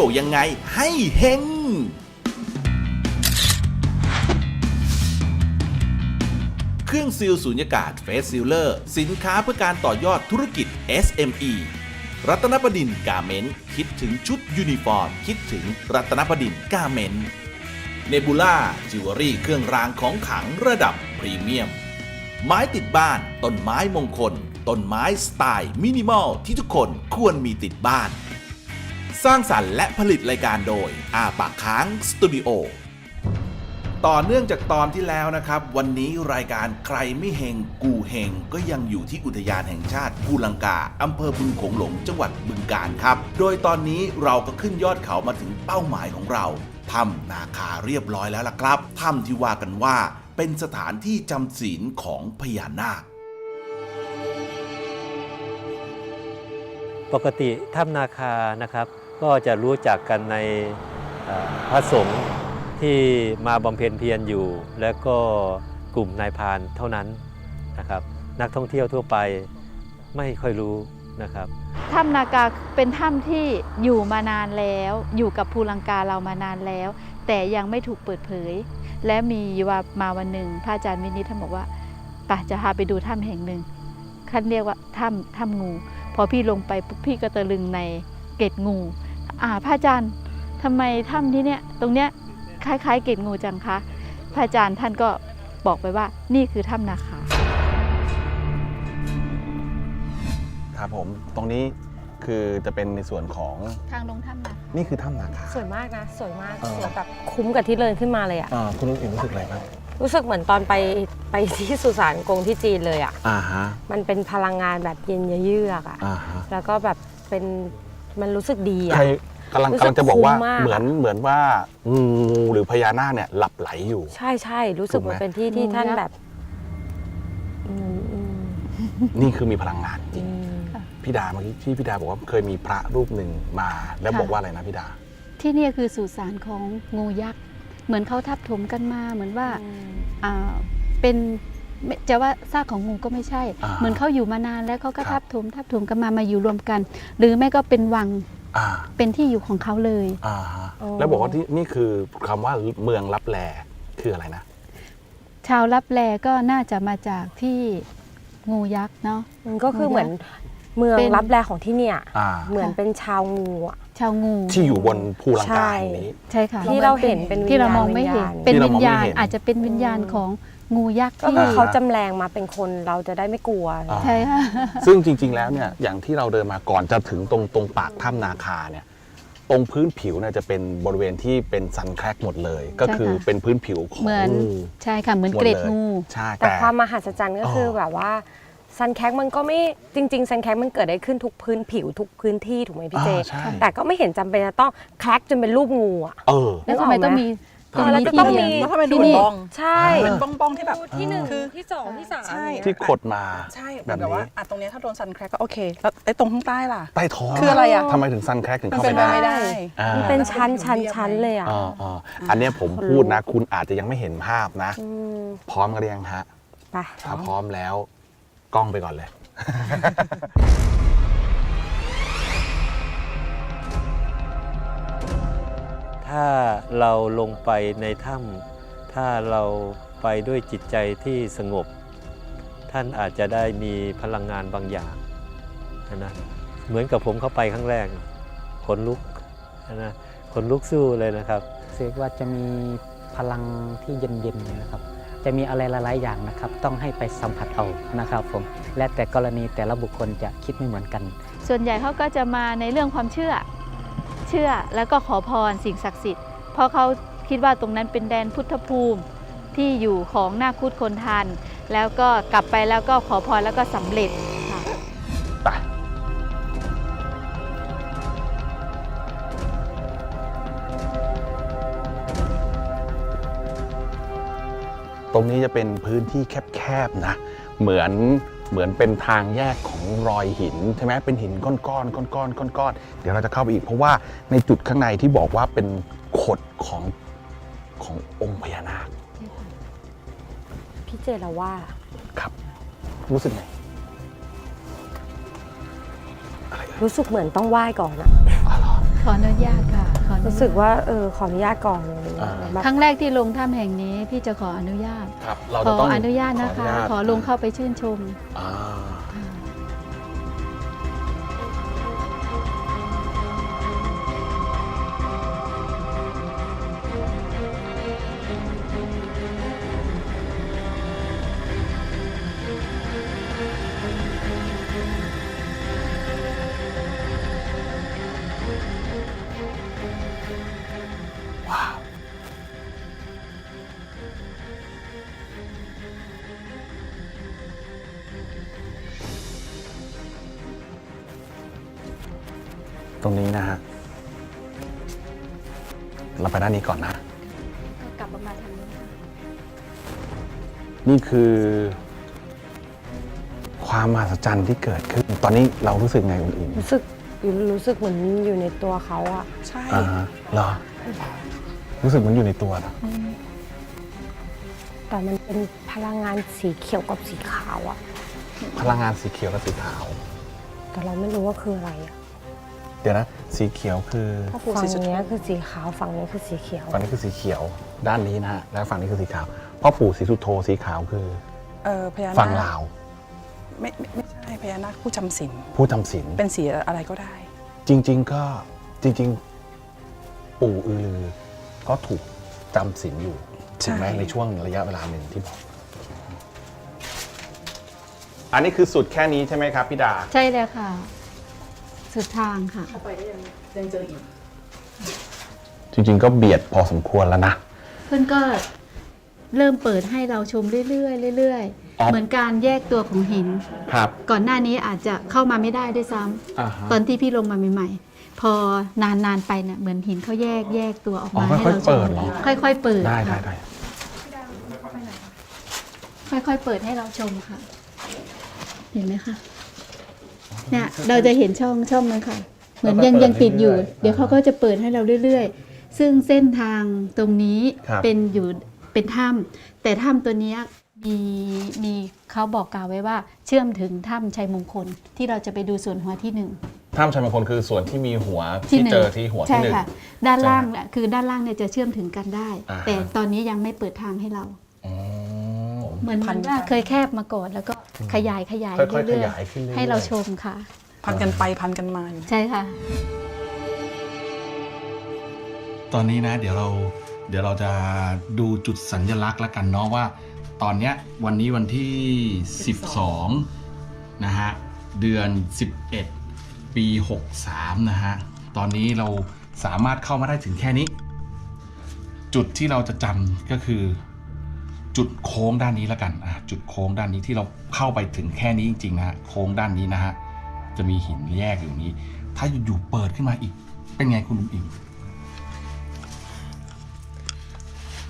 เฮงกรูเฮงเที่ยวยังไงให้เฮงเครื่องซีลสูญญากาศเฟสซิลเลอร์ สินค้าเพื่อการต่อยอดธุรกิจ SME รัตนประดินกาเมนคิดถึงชุดยูนิฟอร์ม คิดถึงรัตนประดินกาเมนเนบูล่าจิวเวลรี่เครื่องรางของขลังระดับพรีเมียม ไม้ติดบ้าน ต้นไม้มงคล ต้นไม้สไตล์มินิมอลที่ทุกคนควรมีติดบ้าน สร้างสรรค์และผลิตรายการโดยอาปากค้างสตูดิโอต่อเนื่องจากตอนที่แล้วนะครับ วันนี้รายการใครไม่เฮงกูเฮงก็ยังอยู่ที่อุทยานแห่งชาติภูลังกาอำเภอบึงโขงหลงจังหวัดบึงกาฬครับ โดยตอนนี้เราก็ขึ้นยอดเขามาถึงเป้าหมายของเราถ้ำนาคาเรียบร้อยแล้วล่ะครับถ้ำที่ว่ากันว่า เป็นสถานที่จำศีลของพญานาค ปกติถ้ำนาคานะครับ ก็จะรู้จักกันในพระสงฆ์ที่มาบำเพ็ญเพียรอยู่ และก็กลุ่มนายพานเท่านั้นนะครับนักท่องเที่ยวทั่วไปไม่ค่อยรู้นะครับถ้ำนากาเป็นถ้ำที่อยู่มานานแล้ว อยู่กับภูลังกาเรามานานแล้ว แต่ยังไม่ถูกเปิดเผย และมีว่ามาวันหนึ่งพระอาจารย์วินิตท่านบอกว่าป่ะจะพาไปดูถ้ำแห่งหนึ่งท่านเรียกว่าถ้ำถ้ำงู พอพี่ลงไปพี่ก็ตะลึงในเกล็ดงู อ่าพระอาจารย์ทำไมถ้ำที่เนี้ยตรงเนี้ยคล้ายๆเกล็ดงูจังคะพระอาจารย์ท่านก็บอกไปว่านี่คือถ้ำนาคาครับผมตรงนี้คือจะเป็นในส่วนของทางลงถ้ำนานี่คือถ้ำนาคาสวยมากนะสวยมากเออสวยแบบคุ้มกับที่เดินขึ้นมาเลยอะอ่าคุณลุงอิ่มรู้สึกอะไรบ้างรู้สึกเหมือนตอนไปไปที่สุสานกงที่จีนเลยอะอ่าฮะมันเป็นพลังงานแบบเย็นเยือกอะอ่าฮะแล้วก็แบบเป็นมันรู้สึกดีอะใคร กำลังรู้สึกกำลังจะบอกว่าคุ้มมาก เหมือนเหมือนว่างูหรือพญานาคเนี่ยหลับไหลอยู่ ใช่ใช่รู้สึกถูกไหม มันเป็นที่ที่งูท่านยักษ์แบบอืมอืมนี่คือมีพลังงานจอืริงมพี่ดาเมื่อกี้ที่พี่ดาบอกว่าเคยมีพระรูปหนึ่งมา แล้วค่ะ บอกว่าอะไรนะพี่ดา ที่เนี่ยคือสุสานของงูยักษ์ เหมือนเขาทับถมกันมาเหมือนว่าอ่าเป็นไม่จะว่าซากของงูก็ไม่ใช่ อ่าเหมือนเขาอยู่มานานแล้วเขาก็ครัทับบถมทับถมกันมามาอยู่รวมกัน หรือไม่ก็เป็นวัง อ่าเป็นที่อยู่ของเขาเลย อ่าฮะอ๋อแล้วบอกว่าที่นี่คือคำว่าเมืองลับแลคืออะไรนะ ชาวลับแลก็น่าจะมาจากที่งูยักษ์เนาะ มันก็คือเหมือนเมืองเป็น รับแลของที่เนี่ย อ่า เหมือนเป็นชาวงูอะ ชาวงูที่อยู่บนภูลังกาใช่แห่งนี้ ใช่ค่ะที่เราเห็นเป็นวิญญาณที่เรามองไม่เห็นวิญญาณ เป็นที่เราวิมญองไม่ญาณเห็นอาจจะเป็นวิญญาณอืมของ งูยักษ์ก็ที่คือเขาจำแรงมาเป็นคนเราจะได้ไม่กลัว อ่า ใช่ค่ะซึ่งจริง ๆ แล้วเนี่ยอย่างที่เราเดินมาก่อนจะถึงตรงตรงปากถ้ำนาคาเนี่ยตรงพื้นผิวเนี่ยจะเป็นบริเวณที่เป็นซันแครกหมดเลย ก็คือใช่ค่ะเป็นพื้นผิวของเหมือนงูใช่ค่ะเหมือนหมดเกล็ดเลยงู ใช่แต่แต่ ความมหัศจรรย์ก็คืออ๋อแบบว่าซันแคกมันก็ไม่จริงๆซันแคกมันเกิดได้ขึ้นทุกพื้นผิวทุกพื้นที่ถูกไหมพี่เจ อ่าใช่แต่ก็ไม่เห็นจำเป็นจะต้องแคลกจนเป็นรูปงูอะเออ แล้วทำไมต้องมี ตรงแล้วนี้ก็ที่ต้องเดียวมี แล้วทำไมดูที่เหมือนี่นบ้องใช่เป็นบ้องบ้องๆที่แบบ ที่หนึ่งคือที่สองที่สามใช่ ที่ขดมาใช่แบบนี้แต่ว่าอะตรงเนี้ยถ้าโดนซันแครกก็โอเค แล้วไอ้ตรงข้างใต้ล่ะ ใต้ท้องคืออะไรอะทำไมถึงซันแครกถึงมันเข้าเป็ไปนไปได้ไม่ได้ อ่ามันเป็นชั้นชั้นชั้นเลยอะ อ่าอ่าอันเนี้ยผมพูดนะ คุณอาจจะยังไม่เห็นภาพนะ อืมพร้อมกันหรือยังฮะไป ถ้าพร้อมแล้ว กล้องไปก่อนเลย ถ้าเราลงไปในถ้ำถ้าเราไปด้วยจิตใจที่สงบ ท่านอาจจะได้มีพลังงานบางอย่างนะเหมือนกับผมเข้าไปครั้งแรกขนลุกนะขนลุกสู้เลยนะครับรู้สึกว่าจะมีพลังที่เย็นๆนะครับ จะมีอะไรหลายๆอย่างนะครับ ต้องให้ไปสัมผัสเอานะครับผมและแต่กรณีแต่ละบุคคลจะคิดไม่เหมือนกัน ส่วนใหญ่เขาก็จะมาในเรื่องความเชื่อ เชื่อแล้วก็ขอพรสิ่งศักดิ์สิทธิ์เพราะเขาคิดว่าตรงนั้นเป็นแดนพุทธภูมิที่อยู่ของนาคคุดคนทันแล้วก็กลับไปแล้วก็ขอพรแล้วก็สำเร็จค่ะไปตรงนี้จะเป็นพื้นที่แคบๆนะ เหมือน เหมือนเป็นทางแยกของรอยหินใช่ไหมเป็นหินก้อนๆก้อนๆก้อนๆเดี๋ยวเราจะเข้าไปอีกเพราะว่าในจุดข้างในที่บอกว่าเป็นขดของขององค์พญานาคพี่เจเราว่าครับ รู้สึกไงอะไรเอ่ยรู้สึกเหมือนต้องไหว้ก่อนอะ ขออนุญาตค่ะขออนุญตรู้สึกว่าเออขออนุญาตก่อนอะไรอย่างเงี้ยอ่า แบบ ครั้งแรกที่ลงถ้ำแห่งนี้พี่จะขออนุญาต ครับ เราขจะอต้องอนุญาตนะคะ ขออนุญาตขอลงเข้าไปชื่นชม อ่า ตรงนี้นะฮะ เราไปด้านนี้ก่อนนะ กลับมาทางนี้นี่คือ ความมหัศจรรย์ที่เกิดขึ้น ตอนนี้เรารู้สึกไงคุณอิงรู้สึกรู้สึกเหมือนอยู่ในตัวเขาอะใช่ อ่าฮะเหรอ รู้สึกเหมันอยู่ในตัวนะแต่มันเป็นพลังงานสีเขียวกับสีขาวอะพลังงานสีเขียวและสีขาว แต่เราไม่รู้ว่าคืออะไรอะ เดี๋ยวนะ สีเขียวคือพ่อปู่ฝั่ศรีงสุโธเนี้ยคือสีขาวฝั่งนี้คือสีเขียว ฝั่งนี้คือสีเขียวด้านนี้นะฮะแล้วฝั่งนี้คือสีขาวพ่อปู่สีสุโธสีขาวคือเออพญานาคฝั่งลาว ไม่ไม่ไม่ใช่พญานาคผู้จำศีลผู้ทำศีลเป็นสีอะไรก็ได้ จริง ๆ ก็จริง ๆ ปู่อือลือก็ถูกจำศีลอยู่ใช่ถูกไหมในช่วงระยะเวลาหนึ่งที่บอกอันนี้คือสุดแค่นี้ใช่ไหมครับพี่ดา ใช่เลยค่ะ สุดทางค่ะจริงๆ ก็เบียดพอสมควรแล้วนะ เพื่อนก็เริ่มเปิดให้เราชมเรื่อยๆเรื่อยอ๋อ ๆ เหมือนการแยกตัวของหิน ครับ ก่อนหน้านี้อาจจะเข้ามาไม่ได้ด้วยซ้ำอ่าฮะ ตอนที่พี่ลงมาใหม่ๆ พอนานๆไปเนี่ยเหมือนหินเขาแยกแยกตัวออกอ๋อมาให้ค่อยเราๆชเปิมดเหรอ ค่อย ๆ เปิดได้ได้ค่ะได้ค่อย ๆ เปิดให้เราชมค่ะ เห็นไหมคะ เนี่ยเราจะเห็นช่องช่องนั้นค่ะ เหมือนยังยังปิดอยู่ เดี๋ยวเขาก็จะเปิดให้เราเรื่อย ๆ ซึ่งเส้นทางตรงนี้ครับเป็นอยู่เป็นถ้ำแต่ถ้ำตัวเนี้ยมีมีเขาบอกกล่าวไว้ว่า เชื่อมถึงถ้ำชัยมงคลที่เราจะไปดูส่วนหัวที่หนึ่ง ถ้ำชัยมงคลคือส่วนที่มีหัวที่ที่หนึ่ง เจอที่หัวใช่ที่หนึ่ง ค่ะ ด้านล่างใช่เนี่ยคือด้านล่างเนี่ยจะเชื่อมถึงกันได้ อ่าฮะ แต่ตอนนี้ยังไม่เปิดทางให้เราอ๋อ เหมือนพัมันนว่าเคยแคบมาก่อนแล้วก็ขยายขยายค่อยๆเรื่อยขยายขึ้นเรื่อยๆ ๆให้เราชมค่ะ พันกันไปพันกันมาอยู่ ใช่ค่ะ ตอนนี้นะเดี๋ยวเราเดี๋ยวเราจะดูจุดสัญลักษณ์แล้วกันเนาะว่า ตอนเนี้ยวันนี้วันที่ 12นะฮะเดือน 11 ปี 63 นะฮะตอนนี้เราสามารถเข้ามาได้ถึงแค่นี้ จุดที่เราจะจำก็คือ จุดโค้งด้านนี้แล้วกันอะจุดโค้งด้านนี้ที่เราเข้าไปถึงแค่นี้จริงๆนะฮะโค้งด้านนี้นะฮะจะมีหินแยกอยู่นี้ ถ้าอยู่ๆเปิดขึ้นมาอีก เป็นไงคุณลุงอิง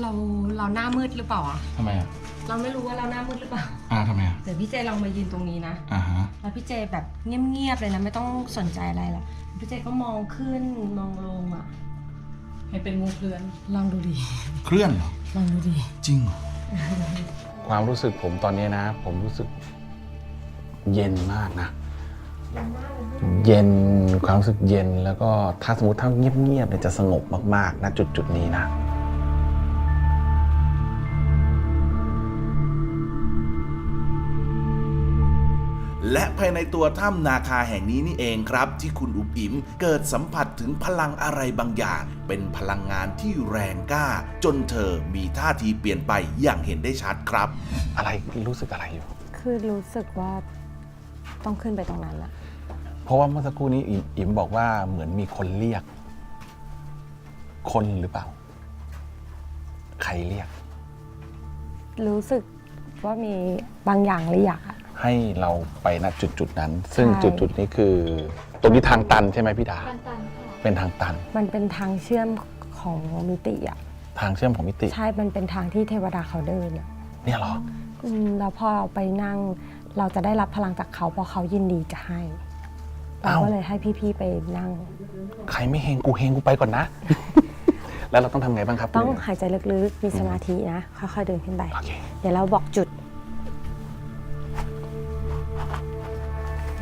เราเราหน้ามืดหรือเปล่าอะทำไมอะเราไม่รู้ว่าเราหน้ามืดหรือเปล่าอ่าทำไมอะเดี๋ยวพี่เจลองมายืนตรงนี้นะอ่าฮะแล้วพี่เจแบบเงียบๆเลยนะไม่ต้องสนใจอะไรหรอกพี่เจก็มองขึ้นมองลงอะให้เป็นงูเคลื่อนลองดูดิเคลื่อนเหรอลองดูดิจริงเหรอ ความรู้สึกผมตอนนี้นะ ผมรู้สึกเย็นมากนะ เย็นความรู้สึกเย็นแล้วก็ถ้าสมมติถ้าเงียบๆเนี่ยจะสงบมากๆนะจุดจุดๆนี้นะ และภายในตัวถ้ำนาคาแห่งนี้นี่เองครับ ที่คุณอุ๋มอิ๋มเกิดสัมผัสถึงพลังอะไรบางอย่าง เป็นพลังงานที่แรงกล้า จนเธอมีท่าทีเปลี่ยนไปอย่างเห็นได้ชัดครับ อะไรรู้สึกอะไรอยู่ คือรู้สึกว่าต้องขึ้นไปตรงนั้นอะเพราะว่าเมื่อสักครู่นี้อิมอิมบอกว่าเหมือนมีคนเรียก คนหรือเปล่า ใครเรียก รู้สึกว่ามีบางอย่างเรียกอะ ให้เราไปณจุดจุดๆนั้น ซึ่งใช่ จุดจุดๆนี้คือตรงนี้ทางตันใช่ไหมพี่ดาตันๆค่ะเป็นทางตันมันเป็นทางเชื่อมของมิติอะทางเชื่อมของมิติ ใช่ มันเป็นทางที่เทวดาเขาเดินอะเนี่ยเหรออืมแล้วพอเราไปนั่งเราจะได้รับพลังจากเขาเพราะเขายินดีจะให้เราอ้าวก็เลยให้พี่ๆไปนั่ง ใครไม่เฮงกูเฮงกูไปก่อนนะ แล้วเราต้องทำไงบ้างครับต้องคุณหายใจลึกๆมีสมาธินะค่อยๆเดินขึ้นไป โอเค เดี๋ยวเราบอกจุด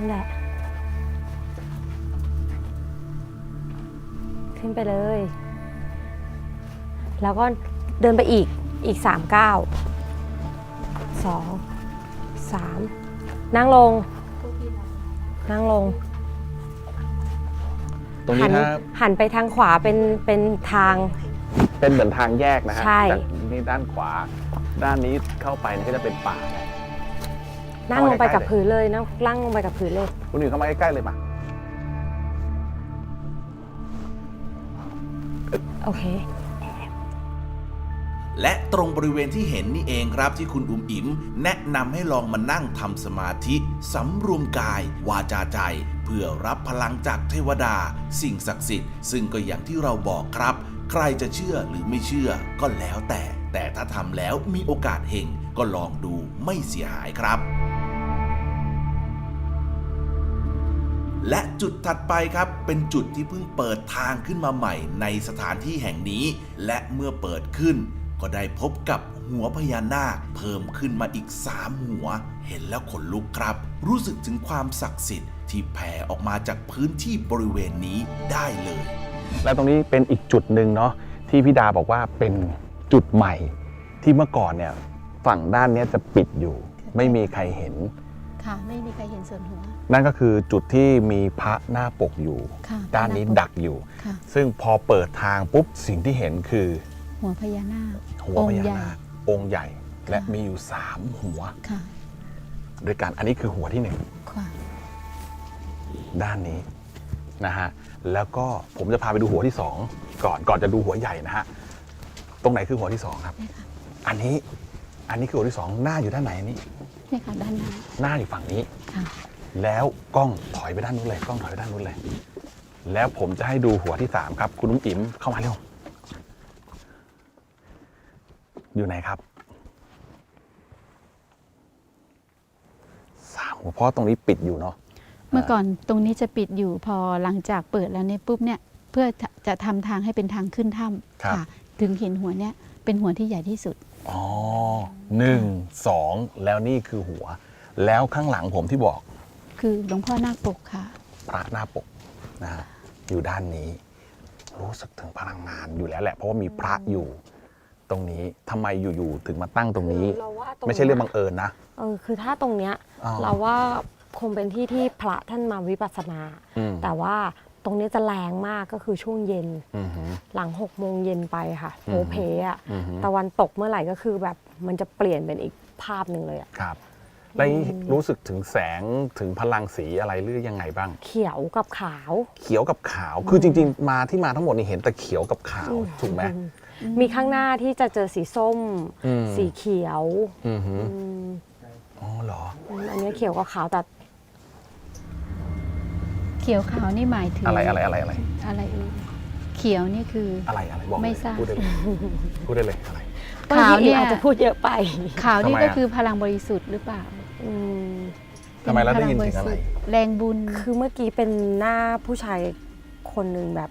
นแหละ ขึ้นไปเลย แล้วก็เดินไปอีกอีกสามก้าวสองสามนั่งลง นั่งลง ตรงนี้ครับหันไปทางขวาเป็นเป็นทาง เป็นเหมือนทางแยกนะฮะใช่นี่ด้านขวา ด้านนี้เข้าไปก็จะเป็นป่า นั่งลงไปกับเอาไว้ใกล้ๆพื้นเลยนั่งนั่งลงไปกับพื้นเลยคุณอยู่เข้ามาใกล้ๆเลยมาโอเค และตรงบริเวณที่เห็นนี่เองครับที่คุณอุ๋มอิ๋มแนะนำให้ลองมานั่งทำสมาธิสำรวมกาย วาจาใจ เพื่อรับพลังจากเทวดา สิ่งศักดิ์สิทธิ์ซึ่งก็อย่างที่เราบอกครับ ใครจะเชื่อหรือไม่เชื่อก็แล้วแต่ แต่ถ้าทำแล้วมีโอกาสเห็งก็ลองดูไม่เสียหายครับ และจุดถัดไปครับ เป็นจุดที่เพิ่งเปิดทางขึ้นมาใหม่ในสถานที่แห่งนี้ และเมื่อเปิดขึ้น ก็ได้พบกับหัวพญานาคเพิ่มขึ้นมาอีก3หัว เห็นแล้วขนลุกครับ รู้สึกถึงความศักดิ์สิทธิ์ที่แผ่ออกมาจากพื้นที่บริเวณนี้ได้เลย และตรงนี้เป็นอีกจุดหนึ่งเนาะที่พี่ดาบอกว่าเป็นจุดใหม่ ที่เมื่อก่อนเนี่ยฝั่งด้านเนี้ยจะปิดอยู่ ไม่มีใครเห็น ค่ะ ไม่มีใครเห็นส่วนหัว นั่นก็คือจุดที่มีพระหน้าปกอยู่ ค่ะด้านนี้ดักอยู่ ค่ะ ซึ่งพอเปิดทางปุ๊บสิ่งที่เห็นคือ หัวพญานาค หัวองพค์ญาใหญ่นาคองค์ใหญ่ และค่ะมีอยู่สามหัวค่ะด้วยกันอันนี้คือหัวที่หนึ่งค่ะด้านนี้นะฮะแล้วก็ผมจะพาไปดูหัวที่สองก่อนก่อนจะดูหัวใหญ่นะฮะตรงไหนคือหัวที่สองครับ นี่ค่ะอันนี้อันนี้คือหัวที่สองหน้าอยู่ด้านไหนอันนี้ นี่ค่ะด้านหน้าหน้าอยู่ฝั่งนี้ ค่ะ แล้วกล้องถอยไปด้านนู้นเลยกล้องถอยไปด้านนู้นเลย แล้วผมจะให้ดูหัวที่สามครับ คุณนุ้มอิ๋มเข้ามาเร็วอยู่ไหนครับสามหัวเพราะตรงนี้ปิดอยู่เนาะเมื่อก่อนตรงนี้จะปิดอยู่พอหลังจากเปิดแล้วเนี่ยปุ๊บเนี่ยเพื่อจะทำทางให้เป็นทางขึ้นถ้ำค่ะ ถึงเห็นหัวเนี่ยเป็นหัวที่ใหญ่ที่สุดอ๋อหนึ่งสองแล้วนี่คือหัว แล้วข้างหลังผมที่บอก คือหลวงพ่อนาคปกค่ะ พระหน้าปกนะฮะอยู่ด้านนี้ รู้สึกถึงพลังงานอยู่แล้วแหละ เพราะว่ามีพระอยู่ตรงนี้ทำไมอยู่ๆถึงมาตั้งตรงนี้ เราว่าตรงไม่ใช่เรื่องบังเอิญนะเออคือถ้าตรงเนี้ยอ๋อเราว่าคงเป็นที่ที่พระท่านมาวิปัสสนา อืมแต่ว่าตรงนี้จะแรงมากก็คือช่วงเย็นอือหือหลัง6กโมงเย็นไปค่ะโพอืมเพอะอือหือ ตะวันตกเมื่อไหร่ก็คือแบบมันจะเปลี่ยนเป็นอีกภาพหนึ่งเลยอะ ครับ แล้วนี่รู้สึกถึงแสงถึงพลังสีอะไรหรือยังไงบ้าง เขียวกับขาว เขียวกับขาว คือจริง ๆ มาที่มาทั้งหมดนี่เห็นแต่เขียวกับขาวถูกไหมมีข้างหน้าที่จะเจอสีส้มอืมสีเขียวอือหืออืมอ๋อเหรอ อันนี้เขียวกับขาวแต่เขียวขาวนี่หมายถึงอะไรอะไรอะไรอะไรอะไรเอ่ยเขียวนี่คืออะไรอะไรบอกไม่เลยทราบพูดได้เลยพูดได้เลยอะไรบางขาวทีเนี่ยอาจจะพูดเยอะไป ขาวนี่ทำไมก็อะคือพลังบริสุทธิ์หรือเปล่า อืมทำไมเราได้ยินป็ถึงอะไรพลับสุทธิ์แรงบุญคือเมื่อกี้เป็นหน้าผู้ชายคนหนึ่งแบบ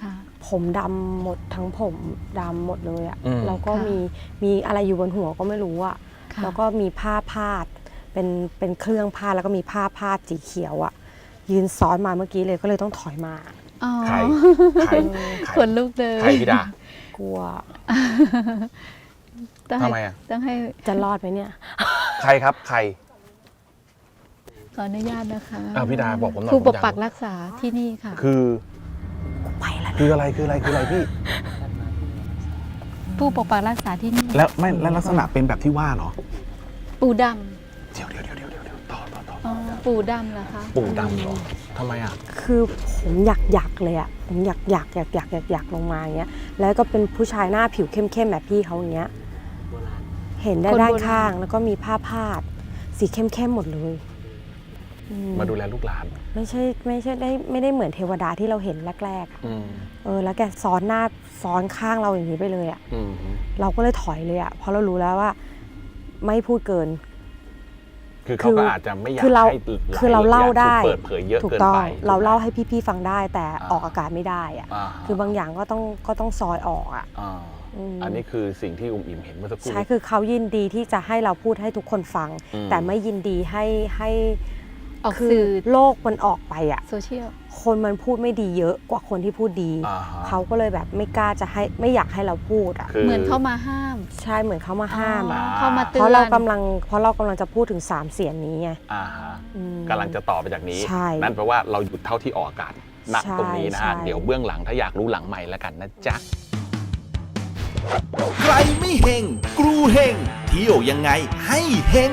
ค่ะ ผมดำหมดทั้งผมดำหมดเลยอะอืม แล้วก็ค่ะ มีมีอะไรอยู่บนหัวก็ไม่รู้อะค่ะแล้วก็มีผ้าพาด เป็นเป็นเครื่องพาดแล้วก็มีผ้าพาดสีเขียวอะยืนซ้อนมาเมื่อกี้เลยก็เลยต้องถอยมาอ๋อใครใครใครขนลุกเลย ใครพี่ดากลัว ต้องทำให้ไมอะ ต้องให้จะรอดไหมเนี่ย ใครครับใคร ขออนุญาตนะคะอ้าวพี่ดาบอกผมหน่อยครูผมปกอยาก ปักรักษาที่นี่ค่ะ คือไปแล้วคืออะไรคืออะไรคืออะไรพี่ ผู้ปกปักรักษาที่นี่แล้วไม่แล้วลักษณะเป็นแบบที่ว่าเหรอปู่ดเดี๋ยวเดี๋ยวเดี๋ยวเดี๋ยวเดี๋ยวต่อต่อต่อำอ๋อปู่ดำเหรอคะปู่ดำเหรอทำไมอะ คือผมอยากอยากเลยอะผมอยากอยากอยากอยากอยากอยากลงมาอย่างเงี้ย แล้วก็เป็นผู้ชายหน้าผิวเข้มๆแบบพี่เขาอย่างเงี้ย เห็นได้ด้านข้าง แล้วก็มีผ้าพาด สีเข้มๆหมดเลยอืมาดูแลลูกหลานไม่ใช่ไม่ใช่ได้ไม่ได้เหมือนเทวดาที่เราเห็นแรกๆอะอืมเออ แล้วแกซ้อนหน้าซ้อนข้างเราอย่างนี้ไปเลยอะอืมเราก็เลยถอยเลยอะเพราะเรารู้แล้วว่า ไม่พูดเกิน คือเขาก็อาจจะไม่อยากคือเราให้หลยคือเราเล่าได้ อย่งถูกเปิดเผยเยอะถูกเกินต้องไปเราเล่าถูกไหมให้พี่ๆฟังได้ แต่อ่าออกอากาศไม่ได้อะอ่าคือบางอย่างก็ต้องก็ต้องซอยออกอะ อ่า อืมอันนี้คือสิ่งที่อุ้มอิ่มเห็นเมื่อสักครู่ ใช่คือเขายินดีที่จะให้เราพูดให้ทุกคนฟัง อืม แต่ไม่ยินดีให้ให้ออกคือสื่อโลกมันออกไปอะ โซเชียล คนมันพูดไม่ดีเยอะกว่าคนที่พูดดี อ่าฮะเขาก็เลยแบบไม่กล้าจะให้ไม่อยากให้เราพูดอะ คือ เหมือนเข้ามาห้ามใช่เหมือนเขามาห้ามอ๋ออะเข้ามาเตือน เพราะเรากำลังเพราะเรากำลังจะพูดถึงสามเสียงนี้ไงอ่าฮะอืม กำลังจะต่อไปจากนี้ ใช่นั่นแปลว่าเราหยุดเท่าที่ออกอากาศณใช่ตรงนี้นะฮะ ใช่ เดี๋ยวเบื้องหลังถ้าอยากรู้หลังใหม่แล้วกันนะจ๊ะ ใครไม่เฮงกรูเฮงเที่ยวยังไงให้เฮง